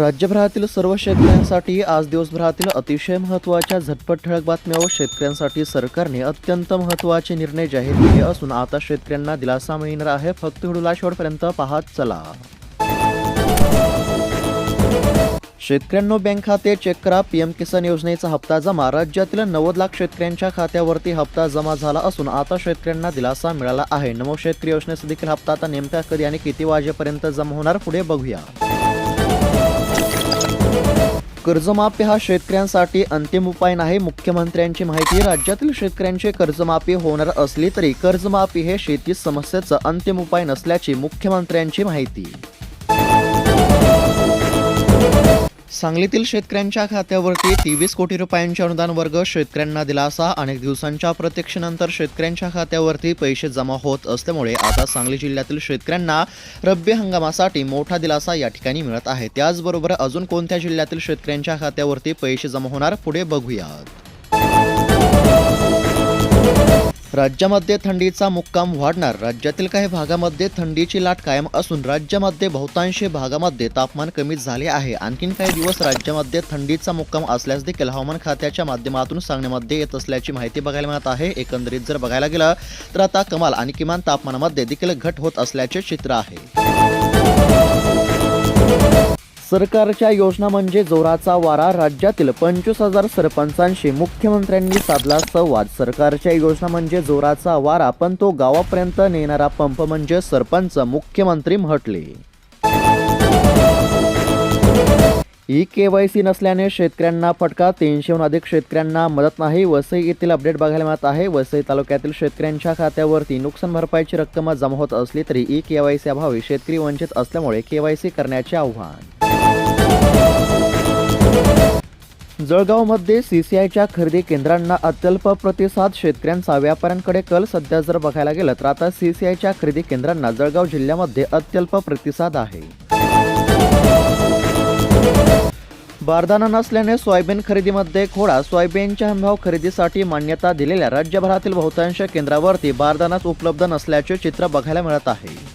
राज्यभरातील सर्व शेतकऱ्यांसाठी आज दिवसभरातील अतिशय महत्त्वाच्या झटपट ठळक बातम्या व शेतकऱ्यांसाठी सरकारने अत्यंत महत्त्वाचे निर्णय जाहीर केले असून आता शेतकऱ्यांना दिलासा मिळणार आहे. फक्त व्हिडिओला शेवटपर्यंत पाहत चला. शेतकऱ्यांनो बँक खाते चेक करा. पीएम किसान योजनेचा हप्ता जमा. राज्यातील नव्वद लाख शेतकऱ्यांच्या खात्यावरती हप्ता जमा झाला असून आता शेतकऱ्यांना दिलासा मिळाला आहे. नमो शेतकरी योजनेचा देखील हप्ता आता नेमका कधी आणि किती वाजेपर्यंत जमा होणार पुढे बघूया. कर्जमाफी हा शेतकऱ्यांसाठी अंतिम उपाय नाही मुख्यमंत्र्यांची माहिती. राज्यातील शेतकऱ्यांची कर्जमाफी होणार असली तरी कर्जमाफी हे शेती समस्येचा अंतिम उपाय नसल्याची मुख्यमंत्र्यांची माहिती. सांगलीतील शेतकऱ्यांच्या खात्यावरती तेवीस कोटी रुपयांचे अनुदान वर्ग शेतकऱ्यांना दिलासा. अनेक दिवसांच्या प्रतीक्षेनंतर शेतकऱ्यांच्या खात्यावरती पैसे जमा होत असल्यामुळे आता सांगली जिल्ह्यातील शेतकऱ्यांना रब्बी हंगामासाठी मोठा दिलासा या ठिकाणी मिळत आहे. त्याचबरोबर अजून कोणत्या जिल्ह्यातील शेतकऱ्यांच्या खात्यावरती पैसे जमा होणार पुढे बघूयात. राज्यामध्ये थंडीचा मुक्काम वाढणार. राज्यातील काही भागामध्ये थंडीची लाट कायम असून राज्यामध्ये बहुतांशी भागामध्ये तापमान कमी झाले आहे. आणखीन काही दिवस राज्यामध्ये थंडीचा मुक्काम असल्यास देखील हवामान खात्याच्या माध्यमातून सांगण्यामध्ये येत असल्याची माहिती बघायला मिळत आहे. एकंदरीत जर बघायला गेलं तर आता कमाल आणि किमान तापमानामध्ये देखील घट होत असल्याचे चित्र आहे. सरकारच्या योजना म्हणजे जोराचा वारा. राज्यातील पंचवीस हजार सरपंचांशी मुख्यमंत्र्यांनी साधला संवाद. सरकारच्या योजना म्हणजे जोराचा वारा पण तो गावापर्यंत नेणारा पंप म्हणजे सरपंच मुख्यमंत्री म्हटले. ई के वाय सी नसल्याने शेतकऱ्यांना फटका तीनशेहून अधिक शेतकऱ्यांना मदत नाही. वसई येथील अपडेट बघायला मिळत आहे. वसई तालुक्यातील शेतकऱ्यांच्या खात्यावरती नुकसान भरपाईची रक्कम जमा होत असली तरी ई के वाय सी अभावी शेतकरी वंचित असल्यामुळे के वाय सी करण्याचे आव्हान. जळगावमध्ये सी सी आयच्या खरेदी केंद्रांना अत्यल्प प्रतिसाद शेतकऱ्यांचा व्यापाऱ्यांकडे कल सध्या जर बघायला गेलं तर आता सी सी आयच्या खरेदी केंद्रांना जळगाव जिल्ह्यामध्ये अत्यल्प प्रतिसाद आहे. बारदाना नसल्याने सोयाबीन खरेदीमध्ये खोडा सोयाबीनच्या हमीभाव खरेदीसाठी मान्यता दिलेल्या राज्यभरातील बहुतांश केंद्रावरती बारदानाच उपलब्ध नसल्याचे चित्र बघायला मिळत आहे.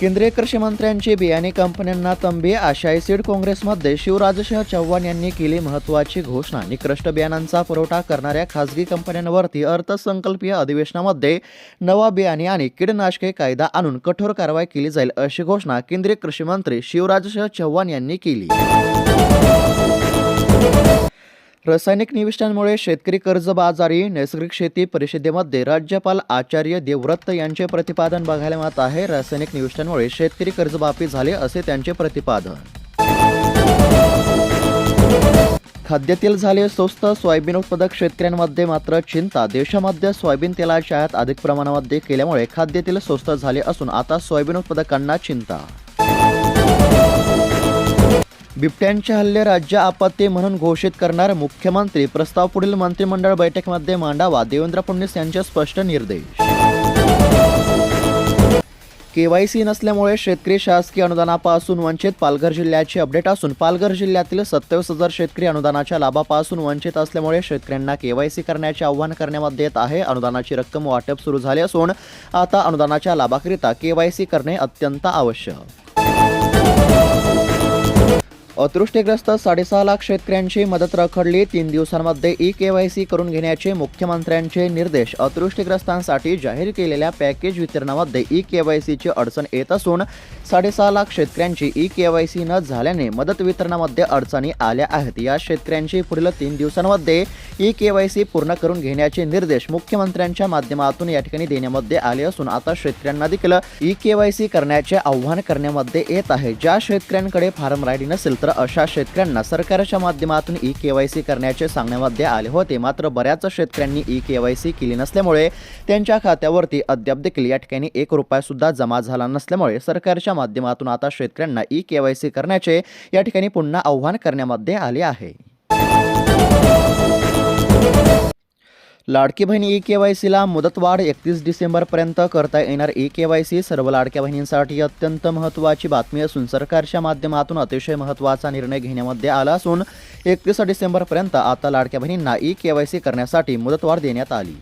केंद्रीय कृषी मंत्र्यांचे बियाणे कंपन्यांना तंबी आशाई सीड काँग्रेसमध्ये शिवराजसिंह चव्हाण यांनी केली महत्त्वाची घोषणा. निकृष्ट बियाणांचा पुरवठा करणाऱ्या खासगी कंपन्यांवरती अर्थसंकल्पीय अधिवेशनामध्ये नवा बियाणे आणि कीडनाशके कायदा आणून कठोर कारवाई केली जाईल अशी घोषणा केंद्रीय कृषी मंत्री शिवराजसिंह चव्हाण यांनी केली. रासायनिक निविष्ठांमुळे शेतकरी कर्जबाजारी नैसर्गिक शेती परिषदेमध्ये राज्यपाल आचार्य देवव्रत यांचे प्रतिपादन बघायला मिळत आहे. रासायनिक निविष्ठांमुळे शेतकरी कर्जबापी झाले असे त्यांचे प्रतिपादन. खाद्यतेल झाले स्वस्त सोयाबीन उत्पादक शेतकऱ्यांमध्ये मात्र चिंता. देशामध्ये सोयाबीन तेलाची आयात अधिक प्रमाणामध्ये केल्यामुळे खाद्यतेल स्वस्त झाले असून आता सोयाबीन उत्पादकांना चिंता. बिबट्यांचे हल्ले राज्य आपत्ती म्हणून घोषित करणार मुख्यमंत्री. प्रस्ताव पुढील मंत्रिमंडळ बैठकीमध्ये मांडावा देवेंद्र फडणवीस यांचे स्पष्ट निर्देश. केवायसी नसल्यामुळे शेतकरी शासकीय अनुदानापासून वंचित पालघर जिल्ह्याची अपडेट असून पालघर जिल्ह्यातील सत्तावीस हजार शेतकरी अनुदानाच्या लाभापासून वंचित असल्यामुळे शेतकऱ्यांना केवायसी करण्याचे आवाहन करण्यामध्ये येत आहे. अनुदानाची रक्कम वाटप सुरू झाले असून आता अनुदानाच्या लाभाकरिता केवायसी करणे अत्यंत आवश्यक. अतृष्टीग्रस्त साडेसहा लाख शेतकऱ्यांची मदत रखडली. तीन दिवसांमध्ये ई के वाय सी करून घेण्याचे मुख्यमंत्र्यांचे निर्देश. अतृष्टीग्रस्तांसाठी जाहीर केलेल्या पॅकेज वितरणामध्ये ई के वाय सीची अडचण येत असून साडेसहा लाख शेतकऱ्यांची ई के वाय सी न झाल्याने मदत वितरणामध्ये अडचणी आल्या आहेत. या शेतकऱ्यांची पुढील तीन दिवसांमध्ये ई के वाय सी पूर्ण करून घेण्याचे निर्देश मुख्यमंत्र्यांच्या माध्यमातून या ठिकाणी देण्यामध्ये आले असून आता शेतकऱ्यांना देखील ई के वाय सी करण्याचे आव्हान करण्यामध्ये येत आहे. ज्या शेतकऱ्यांकडे फार्म रायडी नसेल तर अशा शेतकऱ्यांना सरकारच्या माध्यमातून ई के वाय सी करण्याचे सांगण्यामध्ये आले होते. मात्र बऱ्याच शेतकऱ्यांनी ई के वाय सी केली नसल्यामुळे त्यांच्या खात्यावरती अद्याप देखील या ठिकाणी एक रुपयासुद्धा जमा झाला नसल्यामुळे सरकारच्या माध्यमातून आता शेतकऱ्यांना ई के वाय सी करण्याचे या ठिकाणी पुन्हा आव्हान करण्यामध्ये आले आहे. Ladki Bahin E K Y सीला मुदतवाढ एकतीस डिसेंबरपर्यंत करता येणार ई के वाय सी. सर्व लाडक्या बहिणींसाठी अत्यंत महत्त्वाची बातमी असून सरकारच्या माध्यमातून अतिशय महत्त्वाचा निर्णय घेण्यामध्ये आला असून एकतीस डिसेंबरपर्यंत आता लाडक्या बहिणींना ई के वाय सी करण्यासाठी मुदतवाढ देण्यात आली.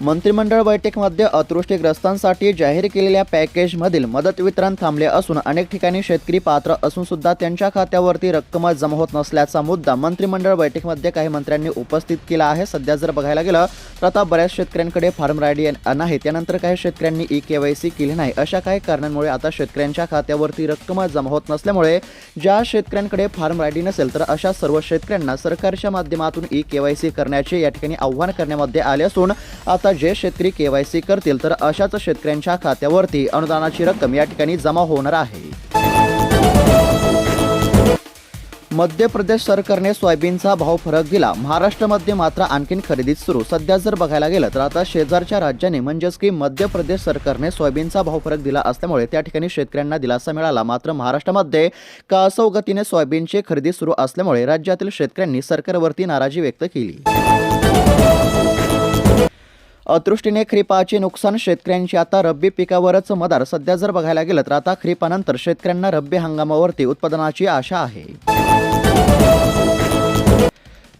मंत्रिमंडळ बैठकीमध्ये अतिवृष्टीग्रस्तांसाठी जाहीर केलेल्या पॅकेजमधील मदत वितरण थांबले असून अनेक ठिकाणी शेतकरी पात्र असून सुद्धा त्यांच्या खात्यावरती रक्कम जमा होत नसल्याचा मुद्दा मंत्रिमंडळ बैठकीमध्ये काही मंत्र्यांनी उपस्थित केला आहे. सध्या जर बघायला गेलं तर आता बऱ्याच शेतकऱ्यांकडे फार्म आयडी नाही त्यानंतर काही शेतकऱ्यांनी ई के वाय सी केली नाही. अशा काही कारणांमुळे आता शेतकऱ्यांच्या खात्यावरती रक्कम जमा होत नसल्यामुळे ज्या शेतकऱ्यांकडे फार्म आयडी नसेल तर अशा सर्व शेतकऱ्यांना सरकारच्या माध्यमातून ई के वाय सी करण्याचे या ठिकाणी आव्हान करण्यामध्ये आले असून आता जे शेतकरी के वाय सी करतील तर अशाच शेतकऱ्यांच्या खात्यावरती अनुदानाची रक्कम या ठिकाणी जमा होणार आहे. मध्य प्रदेश सरकारने सोयाबीनचा भाव फरक दिला. महाराष्ट्रामध्ये मात्र आणखीन खरेदी सुरू. सध्या जर बघायला गेलं तर आता शेजारच्या राज्याने म्हणजेच की मध्य प्रदेश सरकारने सोयाबीनचा भाव फरक दिला असल्यामुळे त्या ठिकाणी शेतकऱ्यांना दिलासा मिळाला. मात्र महाराष्ट्रामध्ये कासव गतीने सोयाबीनची खरेदी सुरू असल्यामुळे राज्यातील शेतकऱ्यांनी सरकारवरती नाराजी व्यक्त केली. अतिवृष्टीने खरीपाचे नुकसान शेतकऱ्यांची आता रब्बी पिकावरच मदार. सध्या जर बघायला गेलं तर आता खरीपानंतर शेतकऱ्यांना रब्बी हंगामावरती उत्पादनाची आशा आहे.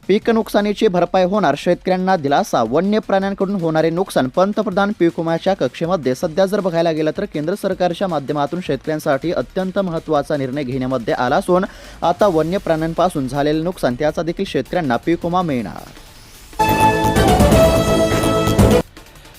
पीक नुकसानीची भरपाई होणार शेतकऱ्यांना दिलासा. वन्य प्राण्यांकडून होणारे नुकसान. पंतप्रधान पीक विम्याच्या कक्षेमध्ये सध्या जर बघायला गेलं तर केंद्र सरकारच्या माध्यमातून शेतकऱ्यांसाठी अत्यंत महत्त्वाचा निर्णय घेण्यामध्ये आला असून आता वन्य प्राण्यांपासून झालेले नुकसान त्याचा देखील शेतकऱ्यांना पीक विमा मिळणार.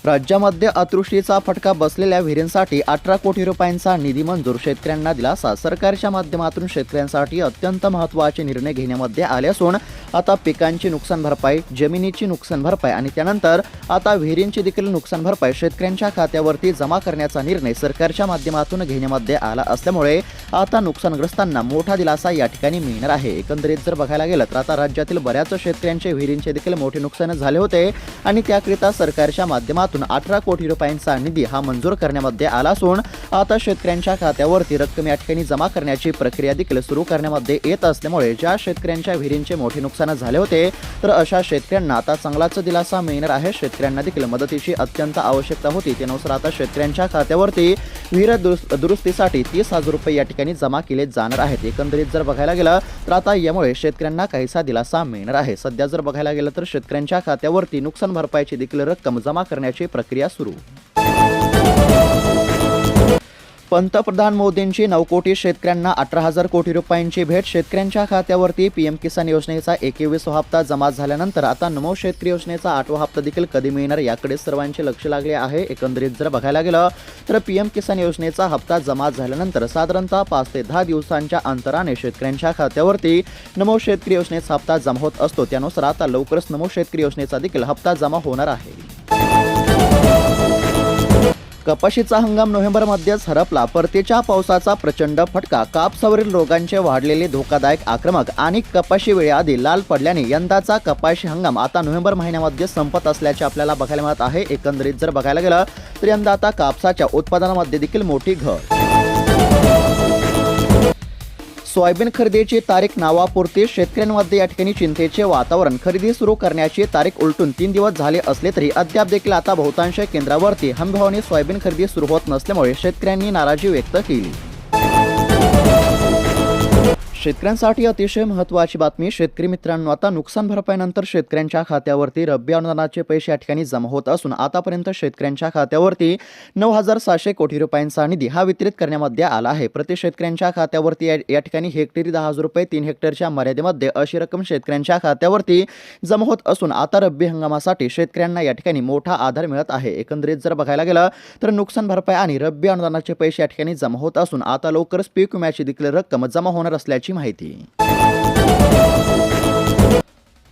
राज्यामध्ये अतिवृष्टीचा फटका बसलेल्या विहिरींसाठी अठरा कोटी रुपयांचा निधी मंजूर. शेतकऱ्यांना दिलासा. सरकारच्या माध्यमातून शेतकऱ्यांसाठी अत्यंत महत्त्वाचे निर्णय घेण्यामध्ये आले असून आता पिकांची नुकसान भरपाई जमिनीची नुकसान भरपाई आणि त्यानंतर आता विहिरींची देखील नुकसान भरपाई शेतकऱ्यांच्या खात्यावरती जमा करण्याचा निर्णय सरकारच्या माध्यमातून घेण्यामध्ये आला असल्यामुळे आता नुकसानग्रस्तांना मोठा दिलासा या ठिकाणी मिळणार आहे. एकंदरीत जर बघायला गेलं तर आता राज्यातील बऱ्याच शेतकऱ्यांचे विहिरींचे देखील मोठे नुकसान झाले होते आणि त्याकरिता सरकारच्या माध्यमातून अठरा कोटी रुपयांचा निधी हा मंजूर करण्यामध्ये आला असून आता शेतकऱ्यांच्या खात्यावरती रक्कम या ठिकाणी जमा करण्याची प्रक्रिया देखील सुरू करण्यामध्ये येत असल्यामुळे ज्या शेतकऱ्यांच्या विहिरींचे मोठे नुकसान झाले होते तर अशा शेतकऱ्यांना आता चांगलाच दिलासा मिळणार आहे. शेतकऱ्यांना देखील मदतीची अत्यंत आवश्यकता होती. त्यानुसार आता शेतकऱ्यांच्या खात्यावरती विहीर दुरुस्तीसाठी तीस हजार रुपये या ठिकाणी जमा केले जाणार आहेत. एकंदरीत जर बघायला गेलं तर आता यामुळे शेतकऱ्यांना काहीसा दिलासा मिळणार आहे. सध्या जर बघायला गेलं तर शेतकऱ्यांच्या खात्यावरती नुकसान भरपाईची देखील रक्कम जमा करण्याची प्रक्रिया सुरू. पंतप्रधान मोदींची नऊ कोटी शेतकऱ्यांना अठरा हजार कोटी रुपयांची भेट. शेतकऱ्यांच्या खात्यावरती पीएम किसान योजनेचा एकवीसवा हप्ता जमा झाल्यानंतर आता नमो शेतकरी योजनेचा आठवा हप्ता देखील कधी मिळणार याकडे सर्वांचे लक्ष लागले आहे. एकंदरीत जर बघायला गेलं तर पीएम किसान योजनेचा हप्ता जमा झाल्यानंतर साधारणतः पाच ते दहा दिवसांच्या अंतराने शेतकऱ्यांच्या खात्यावरती नमो शेतकरी योजनेचा हप्ता जमा होत असतो. त्यानुसार आता लवकरच नमो शेतकरी योजनेचा देखील हप्ता जमा होणार आहे. कपाशीचा हंगाम नोव्हेंबरमध्येच हरपला. परतीच्या पावसाचा प्रचंड फटका. कापसावरील रोगांचे वाढलेले धोकादायक आक्रमक आणि कपाशी वेळेआधी लाल पडल्याने यंदाचा कपाशी हंगाम आता नोव्हेंबर महिन्यामध्ये संपत असल्याचे आपल्याला बघायला मिळत आहे. एकंदरीत जर बघायला गेलं तर यंदा आता कापसाच्या उत्पादनामध्ये देखील मोठी घट. सोयाबीन खरेदीची तारीख नावापुरती शेतकऱ्यांमध्ये या ठिकाणी चिंतेचे वातावरण. खरेदी सुरू करण्याची तारीख उलटून तीन दिवस झाले असले तरी अद्याप देखील आता बहुतांश केंद्रावरती हमभावाने सोयाबीन खरेदी सुरू होत नसल्यामुळे शेतकऱ्यांनी नाराजी व्यक्त केली. शेतकऱ्यांसाठी अतिशय महत्त्वाची बातमी. शेतकरी मित्रांनो आता नुकसान भरपाईनंतर शेतकऱ्यांच्या खात्यावरती रब्बी अनुदानाचे पैसे या ठिकाणी जमा होत असून आतापर्यंत शेतकऱ्यांच्या खात्यावरती नऊ हजार सहाशे कोटी रुपयांचा निधी हा वितरित करण्यामध्ये आला आहे. प्रति शेतकऱ्यांच्या खात्यावरती या या ठिकाणी हेक्टरी दहा हजार रुपये तीन हेक्टरच्या मर्यादेमध्ये अशी रक्कम शेतकऱ्यांच्या खात्यावरती जमा होत असून आता रब्बी हंगामासाठी शेतकऱ्यांना या ठिकाणी मोठा आधार मिळत आहे. एकंदरीत जर बघायला गेलं तर नुकसान भरपाई आणि रब्बी अनुदानाचे पैसे या ठिकाणी जमा होत असून आता लवकरच पीक विम्याची देखील रक्कम जमा होणार असल्याची माहिती.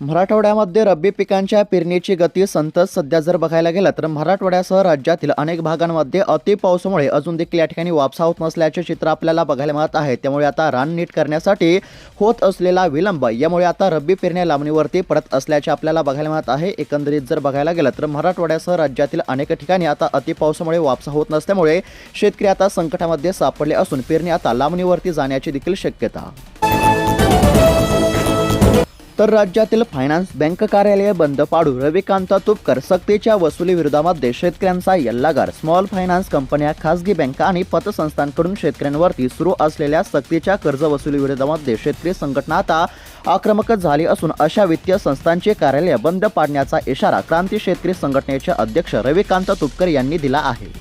मराठवाड्यामध्ये रब्बी पिकांच्या पेरणीची गती संतत सध्या जर बघायला गेलं तर मराठवाड्यासह राज्यातील अनेक भागांमध्ये अति पावसामुळे अजून देखील या ठिकाणी वापसा होत नसल्याचे चित्र आपल्याला बघायला मिळत आहे. त्यामुळे आता रान नीट करण्यासाठी होत असलेला विलंब यामुळे आता रब्बी पेरण्या लांबणीवरती पडत असल्याचे आपल्याला बघायला मिळत आहे. एकंदरीत जर बघायला गेलं तर मराठवाड्यासह राज्यातील अनेक ठिकाणी आता अति पावसामुळे वापसा होत नसल्यामुळे शेतकरी आता संकटामध्ये सापडले असून पेरणी आता लांबणीवरती जाण्याची देखील शक्यता तर राज्यातील फायनान्स बँक कार्यालय बंद पाडू रविकांत तुपकर सक्तीच्या वसुलीविरोधामध्ये शेतकऱ्यांचा यल्लागार. स्मॉल फायनान्स कंपन्या खासगी बँका आणि पतसंस्थांकडून शेतकऱ्यांवरती सुरू असलेल्या सक्तीच्या कर्ज वसुलीविरोधामध्ये शेतकरी संघटना आता आक्रमकच झाली असून अशा वित्तीय संस्थांचे कार्यालय बंद पाडण्याचा इशारा क्रांती शेतकरी संघटनेचे अध्यक्ष रविकांत तुपकर यांनी दिला आहे.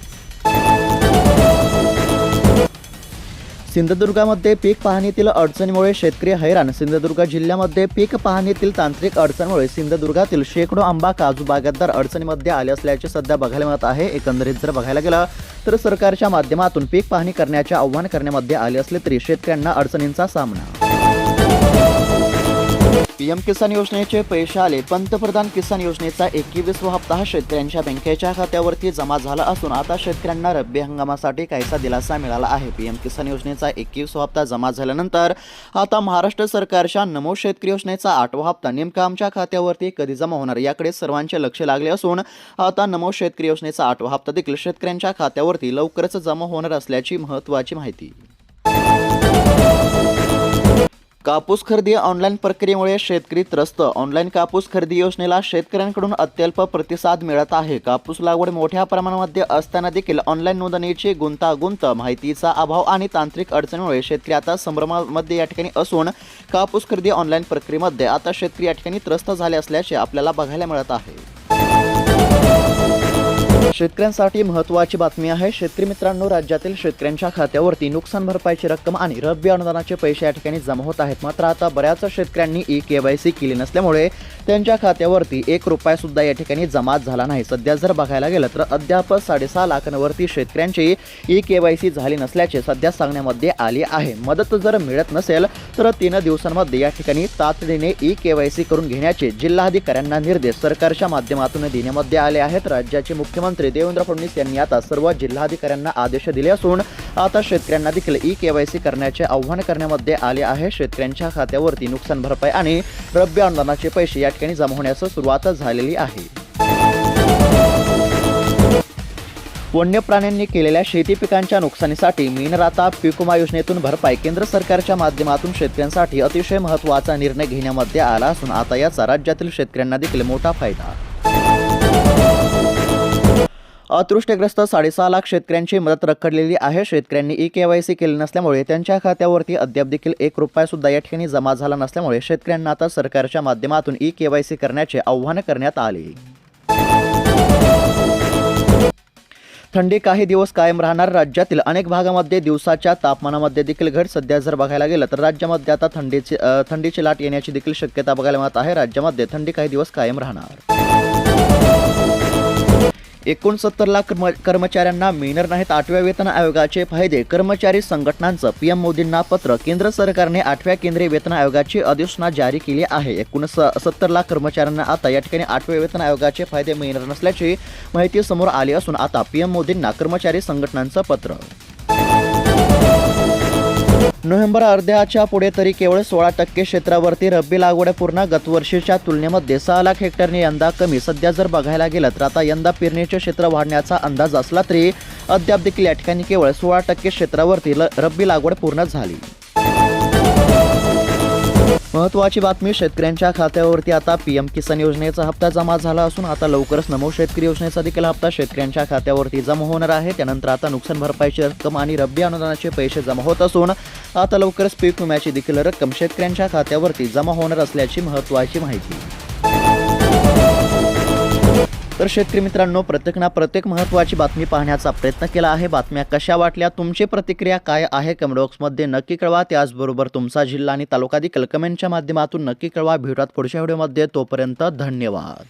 सिंधुदुर्गामध्ये पीक पाहणीतील अडचणीमुळे शेतकरी हैराण. सिंधुदुर्ग जिल्ह्यामध्ये पीक पाहणीतील तांत्रिक अडचणीमुळे सिंधुदुर्गातील शेकडो आंबा काजू बागायतदार अडचणीमध्ये आले असल्याचे सध्या बघायला मिळत आहे. एकंदरीत जर बघायला गेलं तर सरकारच्या माध्यमातून पीक पाहणी करण्याचे आव्हान करण्यामध्ये आले असले तरी शेतकऱ्यांना अडचणींचा सामना. पीएम किसान योजनेचे पैसे आले पंतप्रधान किसान योजनेचा एकवीसवा हप्ता हा शेतकऱ्यांच्या बँकेच्या खात्यावरती जमा झाला असून आता शेतकऱ्यांना रब्बी हंगामासाठी काहीसा दिलासा मिळाला आहे. पीएम किसान योजनेचा एकवीसवा हप्ता जमा झाल्यानंतर आता महाराष्ट्र सरकारच्या नमो शेतकरी योजनेचा आठवा हप्ता नेमका आमच्या खात्यावरती कधी जमा होणार याकडे सर्वांचे लक्ष लागले असून आता नमो शेतकरी योजनेचा आठवा हप्ता देखील शेतकऱ्यांच्या खात्यावरती लवकरच जमा होणार असल्याची महत्त्वाची माहिती. कापूस खरेदी ऑनलाईन प्रक्रियेमुळे शेतकरी त्रस्त. ऑनलाईन कापूस खरेदी योजनेला शेतकऱ्यांकडून अत्यल्प प्रतिसाद मिळत आहे. कापूस लागवड मोठ्या प्रमाणामध्ये असताना देखील ऑनलाईन नोंदणीची गुंतागुंत माहितीचा अभाव आणि तांत्रिक अडचणीमुळे शेतकरी आता संभ्रमामध्ये या ठिकाणी असून कापूस खरेदी ऑनलाईन प्रक्रियेमध्ये आता शेतकरी या ठिकाणी त्रस्त झाले असल्याचे आपल्याला बघायला मिळत आहे. शेतकऱ्यांसाठी महत्त्वाची बातमी आहे. शेतकरी मित्रांनो राज्यातील शेतकऱ्यांच्या खात्यावरती नुकसान भरपाईची रक्कम आणि रब्बी अनुदानाचे पैसे या ठिकाणी जमा होत आहेत. मात्र आता बऱ्याच शेतकऱ्यांनी ई केवायसी केली नसल्यामुळे त्यांच्या खात्यावरती एक रुपया सुद्धा या ठिकाणी जमा झाला नाही. सध्या जर बघायला गेलं तर अद्याप साडेसहा लाखांवरती शेतकऱ्यांची ई केवायसी झाली नसल्याचे सध्या सांगण्यामध्ये आले आहे. मदत जर मिळत नसेल तर तीन दिवसांमध्ये या ठिकाणी तातडीने ई केवायसी करून घेण्याचे जिल्हाधिकाऱ्यांना निर्देश सरकारच्या माध्यमातून देण्यामध्ये आले आहेत. राज्याचे मुख्यमंत्री देवेंद्र फडणवीस यांनी आता सर्व जिल्हाधिकाऱ्यांना आदेश दिले असून आता शेतकऱ्यांना देखील ई के वाय सी करण्याचे आव्हान करण्यामध्ये आले आहे. शेतकऱ्यांच्या खात्यावरती नुकसान भरपाई आणि रब्बी अनुदानाचे पैसे या ठिकाणी जमा होण्यास सुरुवात झालेली आहे. वन्य प्राण्यांनी केलेल्या शेती पिकांच्या नुकसानीसाठी मीनराता पिकुमा योजनेतून भरपाई केंद्र सरकारच्या माध्यमातून शेतकऱ्यांसाठी अतिशय महत्त्वाचा निर्णय घेण्यामध्ये आला असून आता याचा राज्यातील शेतकऱ्यांना देखील मोठा फायदा अतृष्टग्रस्त साडेसहा लाख शेतकऱ्यांची मदत रखडलेली आहे. शेतकऱ्यांनी ई के वाय सी केली नसल्यामुळे त्यांच्या खात्यावरती अद्याप देखील एक रुपया सुद्धा या ठिकाणी जमा झाला नसल्यामुळे शेतकऱ्यांना आता सरकारच्या माध्यमातून ई के वाय सी करण्याचे आव्हान करण्यात आले. थंडी काही दिवस कायम राहणार. राज्यातील अनेक भागामध्ये दिवसाच्या तापमानामध्ये देखील घट सध्या जर बघायला गेलं तर राज्यामध्ये आता थंडीची थंडीची लाट येण्याची देखील शक्यता बघायला मिळत आहे. राज्यामध्ये थंडी काही दिवस कायम राहणार. एकोणसत्तर लाख कर्मचाऱ्यांना मिळणार नाहीत आठव्या वेतन आयोगाचे फायदे. कर्मचारी संघटनांचं पीएम मोदींना पत्र. केंद्र सरकारने आठव्या केंद्रीय वेतन आयोगाची अधिसूचना जारी केली आहे. एकूण स सत्तर लाख कर्मचाऱ्यांना आता या ठिकाणी आठव्या वेतन आयोगाचे फायदे मिळणार नसल्याची माहिती समोर आली असून आता पीएम मोदींना कर्मचारी संघटनांचं पत्र. नोव्हेंबर अर्ध्याच्या पुढे तरी केवळ सोळा टक्के क्षेत्रावरती रब्बी लागवड पूर्ण गतवर्षीच्या तुलनेमध्ये सहा लाख हेक्टरने यंदा कमी. सध्या जर बघायला गेलं तर आता यंदा पेरणीचे क्षेत्र वाढण्याचा अंदाज असला तरी अद्याप देखील या ठिकाणी केवळ सोळा टक्के क्षेत्रावरती रब्बी लागवड पूर्ण झाली. महत्वाची बातमी शेतकऱ्यांच्या खात्यावरती आता पीएम किसान योजनेचा हप्ता जमा झाला असून आता लवकरच नमो शेतकरी योजनेचा देखील हप्ता शेतकऱ्यांच्या खात्यावरती जमा होणार आहे. त्यानंतर आता नुकसान भरपाईची रक्कम आणि रब्बी अनुदानाचे पैसे जमा होत असून आता लवकरच पीक विम्याची देखील रक्कम शेतकऱ्यांच्या खात्यावरती जमा होणार असल्याची महत्वाची माहिती. तर शेतकरी मित्रांनो प्रत्येकना प्रत्येक महत्त्वाची बातमी पाहण्याचा प्रयत्न केला आहे. बातम्या कशा वाटल्या तुमची प्रतिक्रिया काय आहे कमेंट बॉक्समध्ये नक्की कळवा. त्याचबरोबर तुमचा जिल्हा आणि तालुका देखील कमेंटच्या माध्यमातून नक्की कळवा. भेटूयात पुढच्या व्हिडिओमध्ये. तोपर्यंत धन्यवाद.